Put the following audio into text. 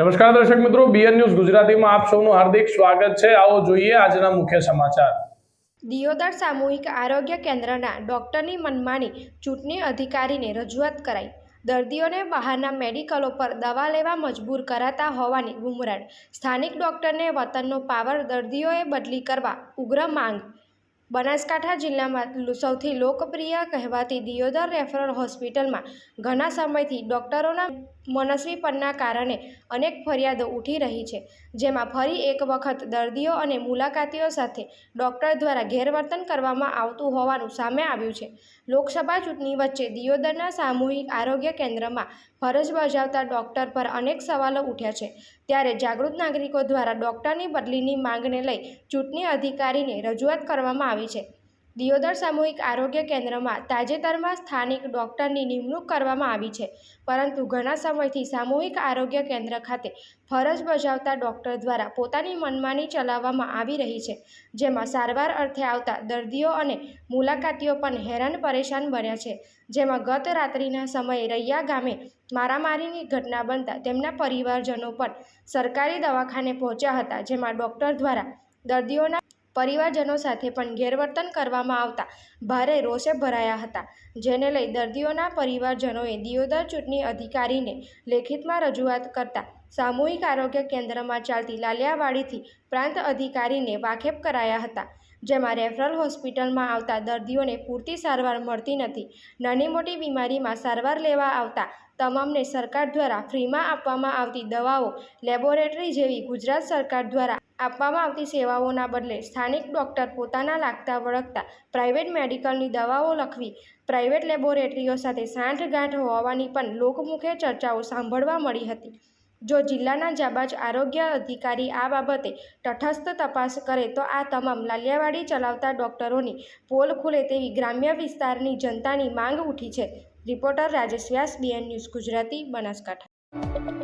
નમસ્કાર દર્શક મિત્રો બીએન ન્યૂઝ ગુજરાતીમાં આપ સૌનું હાર્દિક સ્વાગત છે. આવો જોઈએ આજના મુખ્ય સમાચાર. દિયોદર સામૂહિક આરોગ્ય કેન્દ્રના ડોક્ટરની મનમાની ચૂંટણી અધિકારીને રજૂઆત કરાઈ. દર્દીઓને બહારના મેડિકલો પર દવા લેવા મજબૂર કરાતા હોવાની ગુમરાણ સ્થાનિક ડોક્ટરને વતનનો પાવર દર્દીઓએ બદલી કરવા ઉગ્ર માંગ. બનાસકાંઠા જિલ્લામાં સૌથી લોકપ્રિય કહેવાતી દિયોદર રેફરલ હોસ્પિટલમાં ઘણા સમયથી ડોક્ટરોના મનસ્વીપણના કારણે અનેક ફરિયાદો ઉઠી રહી છે, જેમાં ફરી એક વખત દર્દીઓ અને મુલાકાતીઓ સાથે ડોક્ટર દ્વારા ગેરવર્તન કરવામાં આવતું હોવાનું સામે આવ્યું છે. લોકસભા ચૂંટણી વચ્ચે દિયોદરના સામૂહિક આરોગ્ય કેન્દ્રમાં ફરજ બજાવતા ડોક્ટર પર અનેક સવાલો ઉઠ્યા છે. ત્યારે જાગૃત નાગરિકો દ્વારા ડોક્ટરની બદલીની માંગને લઈ ચૂંટણી અધિકારીને રજૂઆત કરવામાં આવી છે. દિયોદર સામૂહિક આરોગ્ય કેન્દ્રમાં તાજેતરમાં સ્થાનિક ડોક્ટરની નિમણૂક કરવામાં આવી છે. પરંતુ ઘણા સમયથી સામૂહિક આરોગ્ય કેન્દ્ર ખાતે ફરજ બજાવતા ડોક્ટર દ્વારા પોતાની મનમાની ચલાવવામાં આવી રહી છે, જેમાં સારવાર અર્થે આવતા દર્દીઓ અને મુલાકાતીઓ પણ હેરાન પરેશાન બન્યા છે. જેમાં ગત રાત્રિના સમયે રૈયા ગામે મારામારીની ઘટના બનતા તેમના પરિવારજનો પણ સરકારી દવાખાને પહોંચ્યા હતા, જેમાં ડોક્ટર દ્વારા દર્દીઓના પરિવારજનો સાથે પણ ગેરવર્તન કરવામાં આવતા ભારે રોષે ભરાયા હતા, જેને લઈ દર્દીઓના પરિવારજનોએ દિયોદર ચૂંટણી અધિકારીને લેખિતમાં રજૂઆત કરતા સામૂહિક આરોગ્ય કેન્દ્રમાં ચાલતી લાલિયાવાડીથી પ્રાંત અધિકારીને વાકેફ કરાયા હતા. જેમાં રેફરલ હોસ્પિટલમાં આવતા દર્દીઓને પૂરતી સારવાર મળતી નથી. નાની મોટી બીમારીમાં સારવાર લેવા આવતા તમામને સરકાર દ્વારા ફ્રીમાં આપવામાં આવતી દવાઓ લેબોરેટરી જેવી ગુજરાત સરકાર દ્વારા આપવામાં આવતી સેવાઓના બદલે સ્થાનિક ડૉક્ટર પોતાના લાગતા વળગતા પ્રાઇવેટ મેડિકલની દવાઓ લખવી, પ્રાઇવેટ લેબોરેટરીઓ સાથે સાંઠગાંઠ હોવાની પણ લોકમુખે ચર્ચાઓ સાંભળવા મળી હતી. જો જિલ્લાના જાબાજ આરોગ્ય અધિકારી આ બાબતે તટસ્થ તપાસ કરે તો આ તમામ લાલિયાવાડી ચલાવતા ડોક્ટરોની પોલ ખુલે તેવી ગ્રામ્ય વિસ્તારની જનતાની માંગ ઉઠી છે. Reporter Rajesh Vyas BN news Gujarati, Banaskantha.